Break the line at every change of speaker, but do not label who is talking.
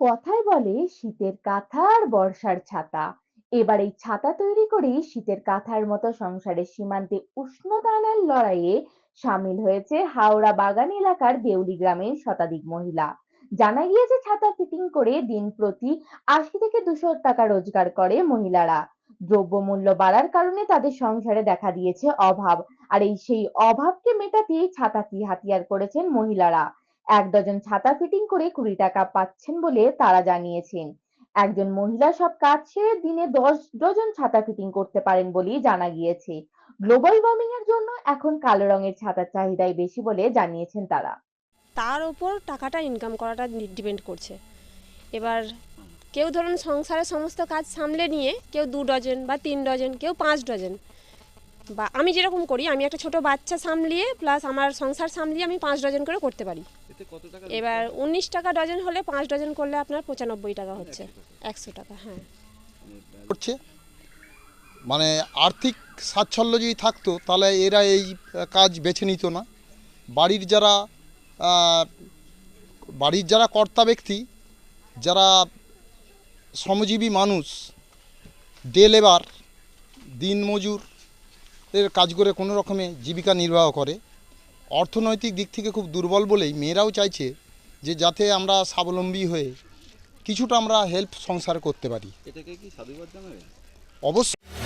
কথায় বলে শীতের কাঁথা আর বর্ষার ছাতা। এবার এই ছাতা তৈরি করেই শীতের কাঁথার মতো সংসারের সীমান্তে উষ্ণতা আনার লড়াইয়ে সামিল হয়েছে হাওড়া বাগান এলাকার দেউলি গ্রামের শতাধিক মহিলা। জানা গিয়েছে ছাতা ফিটিং করে দিন প্রতি আশি থেকে দুশো টাকা রোজগার করে মহিলারা। দ্রব্যমূল্য বাড়ার কারণে তাদের সংসারে দেখা দিয়েছে অভাব। আর এই সেই অভাবকে মেটাতেই ছাতাটি হাতিয়ার করেছেন মহিলারা? এক ডজন ছাতা ফিটিং করে কুড়ি টাকা পাচ্ছেন বলে তারা জানিয়েছেন। একজন মহিলা সব কাজ সেরে দিনে দশ ডজন ছাতা ফিটিং করতে পারেন বলেই জানা গিয়েছে। গ্লোবাল ওয়ার্মিং এর জন্য এখন কালো রঙের ছাতার চাহিদাই বেশি বলে জানিয়েছেন তারা।
তার ওপর টাকাটা ইনকাম করাটা ডিপেন্ড করছে। এবার কেউ ধরুন সংসারের সমস্ত কাজ সামলে নিয়ে কেউ দু ডজন বা তিন ডজন, কেউ পাঁচ ডজন। বা আমি যেরকম করি, আমি একটা ছোট বাচ্চা সামলিয়ে প্লাস আমার সংসার সামলিয়ে আমি পাঁচ ডজন করে করতে পারি। এবার উনিশ টাকা ডজন হলে পাঁচ ডজন করলে আপনার পঁচানব্বই টাকা হচ্ছে। একশো টাকা হ্যাঁ।
করছে? মানে আর্থিক সাচ্ছল্য যদি থাকতো তাহলে এরা এই কাজ বেছে নিত না। বাড়ির যারা বাড়ির যারা কর্তা ব্যক্তি যারা শ্রমজীবী মানুষ ডে লেবার দিনমজুর এর কাজ করে কোনো রকমে জীবিকা নির্বাহ করে অর্থনৈতিক দিক থেকে খুব দুর্বল বলেই মেয়েরাও চাইছে যে যাতে আমরা স্বাবলম্বী হয়ে কিছুটা আমরা হেল্প সংসার করতে পারি।
এটাকে কি সাধুবাদ জানাবে?
অবশ্যই।